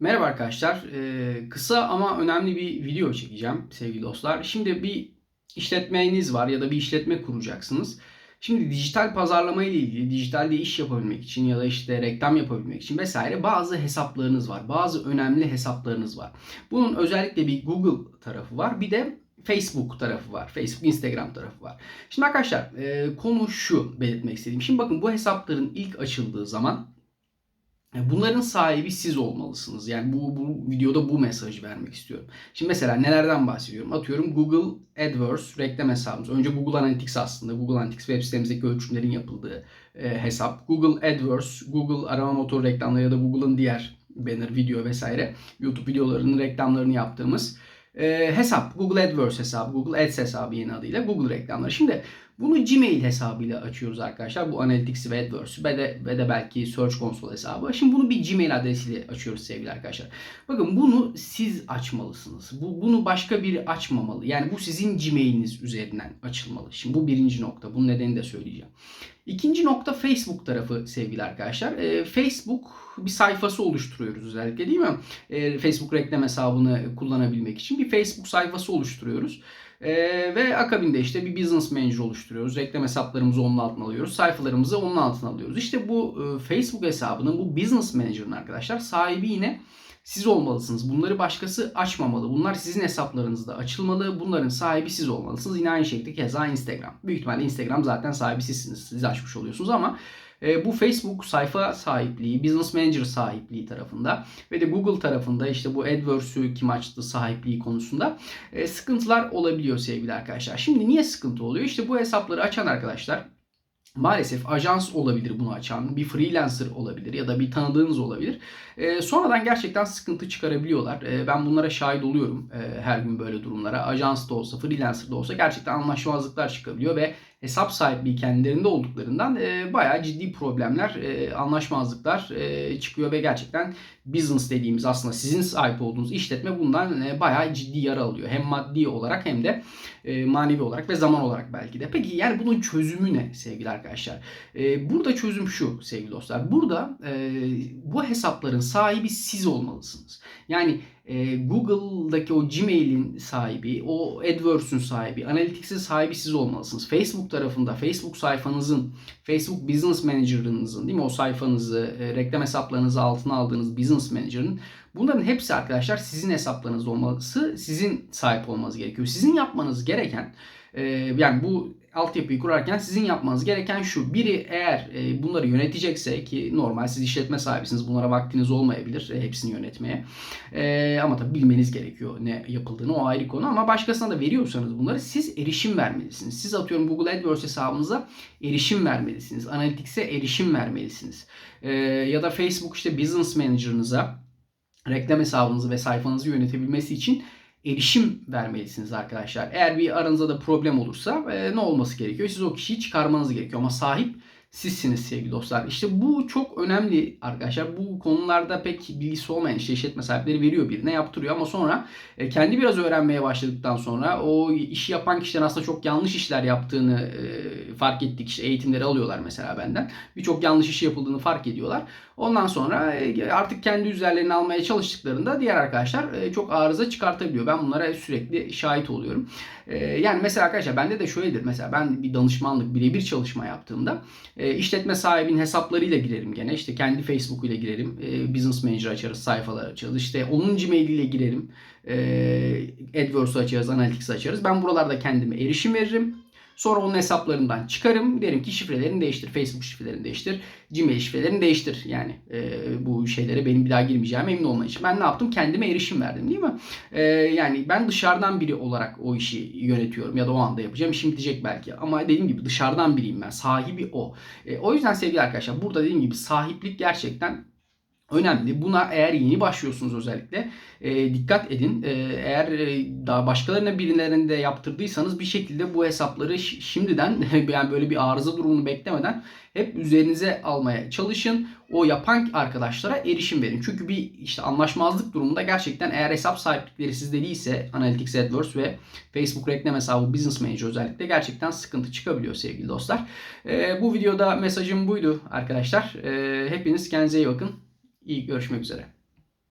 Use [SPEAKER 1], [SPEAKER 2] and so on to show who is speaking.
[SPEAKER 1] Merhaba arkadaşlar. Ee, kısa ama önemli bir video çekeceğim sevgili dostlar. Şimdi bir işletmeniz var ya da bir işletme kuracaksınız. Şimdi dijital pazarlama ile ilgili, dijitalde iş yapabilmek için ya da işte reklam yapabilmek için vesaire bazı hesaplarınız var. Bazı önemli hesaplarınız var. Bunun özellikle bir Google tarafı var. Bir de Facebook tarafı var. Facebook, Instagram tarafı var. Şimdi arkadaşlar e, konu şu belirtmek istediğim. Şimdi bakın bu hesapların ilk açıldığı zaman Bunların sahibi siz olmalısınız. Yani bu, bu videoda bu mesajı vermek istiyorum. Şimdi mesela nelerden bahsediyorum? Atıyorum Google AdWords reklam hesabımız. Önce Google Analytics aslında. Google Analytics web sitemizdeki ölçümlerin yapıldığı e, hesap. Google AdWords, Google arama motoru reklamları ya da Google'ın diğer banner, video vesaire YouTube videolarının reklamlarını yaptığımız e, hesap. Google AdWords hesabı, Google Ads hesabı yeni adıyla Google reklamları. Şimdi bunu Gmail hesabıyla açıyoruz arkadaşlar. Bu Analytics ve AdWords ve de, ve de belki Search Console hesabı. Şimdi bunu bir Gmail adresiyle açıyoruz sevgili arkadaşlar. Bakın bunu siz açmalısınız. Bu, bunu başka biri açmamalı. Yani bu sizin Gmail'iniz üzerinden açılmalı. Şimdi bu birinci nokta. Bunun nedenini de söyleyeceğim. İkinci nokta Facebook tarafı sevgili arkadaşlar. E, Facebook bir sayfası oluşturuyoruz özellikle değil mi? E, Facebook reklam hesabını kullanabilmek için bir Facebook sayfası oluşturuyoruz. E, ve akabinde işte bir business manager oluşturuyoruz. Reklam hesaplarımızı onun altına alıyoruz. Sayfalarımızı onun altına alıyoruz. İşte bu e, Facebook hesabının bu business manager'ın arkadaşlar sahibi yine siz olmalısınız. Bunları başkası açmamalı. Bunlar sizin hesaplarınızda açılmalı. Bunların sahibi siz olmalısınız. Yine aynı şekilde keza Instagram. Büyük ihtimalle Instagram zaten sahibi sizsiniz. Siz açmış oluyorsunuz ama e, bu Facebook sayfa sahipliği, Business Manager sahipliği tarafında ve de Google tarafında işte bu AdWords'ü kim açtı sahipliği konusunda e, sıkıntılar olabiliyor sevgili arkadaşlar. Şimdi niye sıkıntı oluyor? İşte bu hesapları açan arkadaşlar Maalesef ajans olabilir bunu açan, bir freelancer olabilir ya da bir tanıdığınız olabilir. E, sonradan gerçekten sıkıntı çıkarabiliyorlar. E, ben bunlara şahit oluyorum e, her gün böyle durumlara. Ajans da olsa, freelancer da olsa gerçekten anlaşmazlıklar çıkabiliyor ve hesap sahipliği kendilerinde olduklarından e, bayağı ciddi problemler, e, anlaşmazlıklar e, çıkıyor ve gerçekten business dediğimiz aslında sizin sahip olduğunuz işletme bundan e, bayağı ciddi yara alıyor. Hem maddi olarak hem de e, manevi olarak ve zaman olarak belki de. Peki yani bunun çözümü ne sevgili arkadaşlar? E, burada çözüm şu sevgili dostlar. Burada e, bu hesapların sahibi siz olmalısınız. Yani e, Google'daki o Gmail'in sahibi, o AdWords'ün sahibi, Analytics'in sahibi siz olmalısınız. Facebook tarafında Facebook sayfanızın, Facebook Business Manager'ınızın değil mi o sayfanızı, e, reklam hesaplarınızı altına aldığınız Business Manager'ın bunların hepsi arkadaşlar sizin hesaplarınız olması, sizin sahip olmanız gerekiyor. Sizin yapmanız gereken e, yani bu altyapıyı kurarken sizin yapmanız gereken şu. Biri eğer e, bunları yönetecekse ki normal siz işletme sahibisiniz bunlara vaktiniz olmayabilir e, hepsini yönetmeye. E, ama tabii bilmeniz gerekiyor ne yapıldığını o ayrı konu ama başkasına da veriyorsanız bunları siz erişim vermelisiniz. Siz atıyorum Google AdWords hesabınıza erişim vermelisiniz. Analytics'e erişim vermelisiniz. E, ya da Facebook işte Business Manager'ınıza reklam hesabınızı ve sayfanızı yönetebilmesi için erişim vermelisiniz arkadaşlar. Eğer bir aranızda da problem olursa e, ne olması gerekiyor? Siz o kişiyi çıkarmanız gerekiyor ama sahip sizsiniz sevgili dostlar. İşte bu çok önemli arkadaşlar. Bu konularda pek bilgisi olmayan işte işletme sahipleri veriyor birine yaptırıyor ama sonra e, kendi biraz öğrenmeye başladıktan sonra o işi yapan kişilerin aslında çok yanlış işler yaptığını e, fark ettik. İşte eğitimleri alıyorlar mesela benden. Birçok yanlış işi yapıldığını fark ediyorlar. Ondan sonra e, artık kendi üzerlerini almaya çalıştıklarında diğer arkadaşlar çok arıza çıkartabiliyor. Ben bunlara sürekli şahit oluyorum. Yani mesela arkadaşlar bende de şöyledir. Mesela ben bir danışmanlık birebir çalışma yaptığımda e, işletme sahibinin hesaplarıyla girerim gene. İşte kendi Facebook ile girerim. E, Business Manager açarız, sayfalar açarız. İşte onun Gmail ile girerim. E, AdWords'u açarız, Analytics açarız. Ben buralarda kendime erişim veririm. Sonra onun hesaplarından çıkarım. Derim ki şifrelerini değiştir. Facebook şifrelerini değiştir. Gmail şifrelerini değiştir. Yani e, bu şeylere benim bir daha girmeyeceğim emin olman için. Ben ne yaptım? Kendime erişim verdim değil mi? E, yani ben dışarıdan biri olarak o işi yönetiyorum ya da o anda yapacağım. İşim bitecek belki. Ama dediğim gibi dışarıdan biriyim ben. Sahibi o. E, o yüzden sevgili arkadaşlar burada dediğim gibi sahiplik gerçekten önemli. Buna eğer yeni başlıyorsunuz özellikle e, dikkat edin. E, eğer e, daha başkalarına birilerinde yaptırdıysanız bir şekilde bu hesapları şimdiden yani böyle bir arıza durumunu beklemeden hep üzerinize almaya çalışın. O yapan arkadaşlara erişim verin. Çünkü bir işte anlaşmazlık durumunda gerçekten eğer hesap sahiplikleri sizde değilse Analytics AdWords ve Facebook reklam hesabı Business Manager özellikle gerçekten sıkıntı çıkabiliyor sevgili dostlar. E, bu videoda mesajım buydu arkadaşlar. E, hepiniz kendinize iyi bakın. İyi görüşmek üzere.